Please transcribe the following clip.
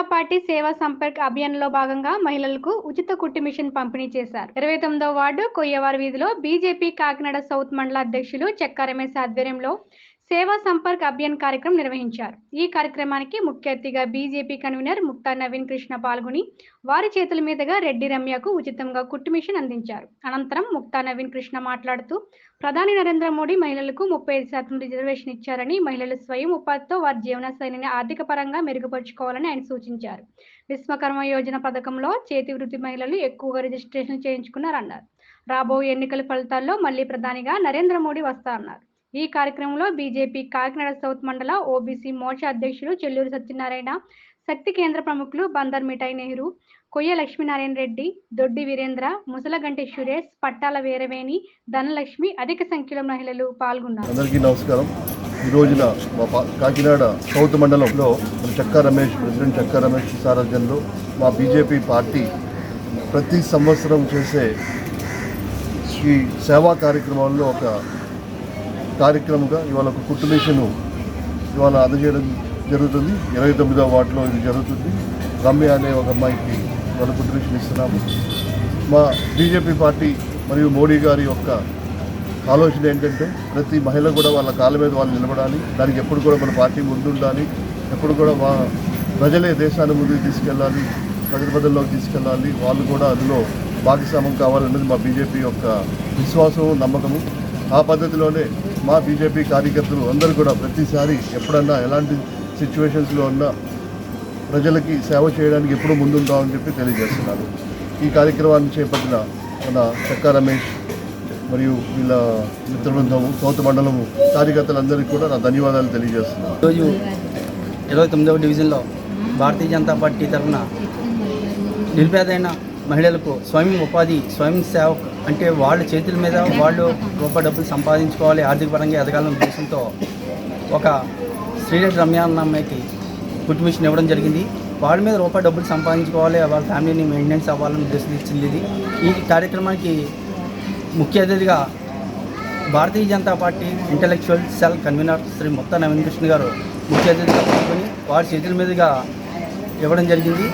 Janata party సేవా సంపర్క్ అభియాన్లో భాగంగా మహిళలకు ఉచిత కుట్టి మిషన్ పంపిణీ చేశారు. ఇరవై తొమ్మిదో వార్డు కొయ్యవారి వీధిలో బీజేపీ కాకినాడ సౌత్ మండల అధ్యక్షులు చెక్క రమేష్ ఆధ్వర్యంలో సేవా సంపర్క్ అభియాన్ కార్యక్రమం నిర్వహించారు. ఈ కార్యక్రమానికి ముఖ్య అతిథిగా బీజేపీ కన్వీనర్ ముక్తా నవీన్ కృష్ణ పాల్గొని వారి చేతుల మీదుగా రెడ్డి రమ్యకు ఉచితంగా కుట్టు మిషన్ అందించారు. అనంతరం ముక్తా నవీన్ కృష్ణ మాట్లాడుతూ ప్రధాని నరేంద్ర మోడీ మహిళలకు ముప్పై ఐదు శాతం రిజర్వేషన్ ఇచ్చారని మహిళలు స్వయం ఉపాధితో వారి జీవన శైలిని ఆర్థిక పరంగా మెరుగుపరుచుకోవాలని ఆయన సూచించారు. విశ్వకర్మ యోజన పథకంలో చేతి వృత్తి మహిళలు ఎక్కువగా రిజిస్ట్రేషన్ చేయించుకున్నారన్నారు. రాబోయే ఎన్నికల ఫలితాల్లో మళ్ళీ ప్రధానిగా నరేంద్ర మోడీ వస్తారన్నారు. ఈ కార్యక్రమంలో బీజేపీ కాకినాడ సౌత్ మండల ఓబీసీ మోర్చా అధ్యక్షులు చెల్లూరు సత్యనారాయణ శక్తి కేంద్ర ప్రముఖులు బందర్ మిఠాయి నెహ్రూ కొయ్య లక్ష్మీనారాయణ రెడ్డి దొడ్డి వీరేంద్ర ముసలగంటి సురేష్ పట్టాల వీరవేణి ధనలక్ష్మి అధిక సంఖ్యలో మహిళలు పాల్గొన్నారు. అందరికీ నమస్కారం. ఈ రోజున మా కాకినాడ సౌత్ మండలంలో చక్కా రమేష్ ప్రెసిడెంట్ చక్కా రమేష్ సారథ్యంలో మా బీజేపీ పార్టీ ప్రతి సంవత్సరం చేసే ఈ సేవా కార్యక్రమాల్లో ఒక కార్యక్రమంగా ఇవాళ ఒక కుట్టు ఇవాళ అందజేయడం జరుగుతుంది. ఇరవై తొమ్మిదో వార్డులో ఇది జరుగుతుంది. రమ్య అనే ఒక అమ్మాయికి ఇవాళ కుట్టు మిషన్ ఇస్తున్నాము. మా బీజేపీ పార్టీ మరియు మోడీ గారి యొక్క ఆలోచన ఏంటంటే ప్రతి మహిళ కూడా వాళ్ళ కాళ్ళ మీద వాళ్ళు నిలబడాలి. దానికి ఎప్పుడు కూడా మన పార్టీ ముందుండాలి. ఎప్పుడు కూడా మా ప్రజలే దేశాన్ని ముందుకు తీసుకెళ్ళాలి ప్రజల ప్రజల్లోకి తీసుకెళ్ళాలి. వాళ్ళు కూడా అందులో భాగస్వామ్యం కావాలన్నది మా బీజేపీ యొక్క విశ్వాసము నమ్మకము. ఆ పద్ధతిలోనే మా బీజేపీ కార్యకర్తలు అందరూ కూడా ప్రతిసారి ఎప్పుడన్నా ఎలాంటి సిచ్యువేషన్స్లో ఉన్నా ప్రజలకి సేవ చేయడానికి ఎప్పుడు ముందుంటామని చెప్పి తెలియజేస్తున్నారు. ఈ కార్యక్రమాన్ని చేపట్టిన మన చక్కా రమేష్ మరియు వీళ్ళ మిత్రబృందము సౌత్ మండలము కార్యకర్తలందరికీ కూడా నా ధన్యవాదాలు తెలియజేస్తున్నాను. ఈరోజు ఇరవై తొమ్మిదవ డివిజన్లో భారతీయ జనతా పార్టీ తరఫున నిరుపేదైన మహిళలకు స్వయం ఉపాధి స్వయం సేవకు అంటే వాళ్ళ చేతుల మీద వాళ్ళు గొప్ప డబ్బులు సంపాదించుకోవాలి ఆర్థిక పరంగా ఉద్దేశంతో ఒక శ్రీరెడ్డి రమ్య అన్న అమ్మాయికి కుట్టు మిషన్ ఇవ్వడం జరిగింది. వాళ్ళ మీద రూపాయి డబ్బులు సంపాదించుకోవాలి వాళ్ళ ఫ్యామిలీని మెయింటెనెన్స్ అవ్వాలని ఉద్దేశం ఇచ్చింది ఇది. ఈ కార్యక్రమానికి ముఖ్య అతిథిగా Bharatiya Janata party intellectual cell convener Shri Motta Naveen Krishna గారు ముఖ్య అతిథిగా పాల్గొని వారి చేతుల మీదుగా ఇవ్వడం జరిగింది.